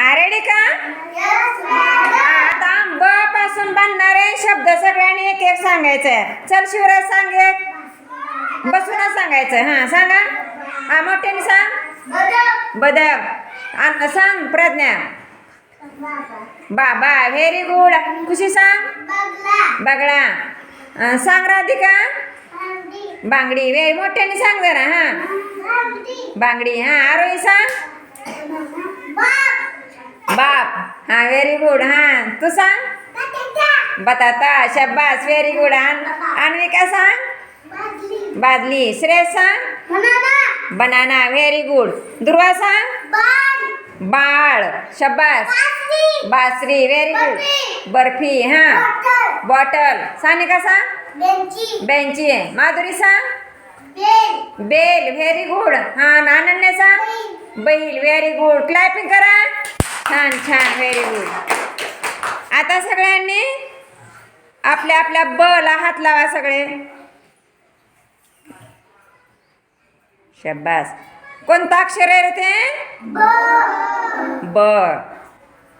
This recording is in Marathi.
अरे रेडी का? आता ब पासून बनणारे शब्द सगळ्यांनी एक एक सांगायचं. चल शिवराज सांग एक. बसूनच सांगायचं. हा सांगा. हा मोठ्याने सांग. बदक आणि सांग प्रज्ञा. बाबा व्हेरी गुड खुशी सांग. बगडा सांग राधिका. बांगडी. व्हेरी मोठ्याने सांग जरा हा. बांगडी. हा आरोही सांग. बाप. हा व्हेरी गुड हा. तू सांग. बटाटा शब्बास व्हेरी गुड अन्विका सांग. बादली. श्रेयस सांग. बनाना व्हेरी गुड दुर्वा सांग. बाळ. शब्बास बासरी व्हेरी गुड बर्फी हा. बॉटल. सानिका सांग. बेंची. माधुरी सांग. बेल व्हेरी गुड हा सांग बैल व्हेरी गुड क्लॅपिंग करा. छान छान व्हेरी गुड आता सगळ्यांनी आपल्या आपल्या ब ला हात लावा सगळे. शब्बास कोणतं अक्षर आहे रे ते? ब.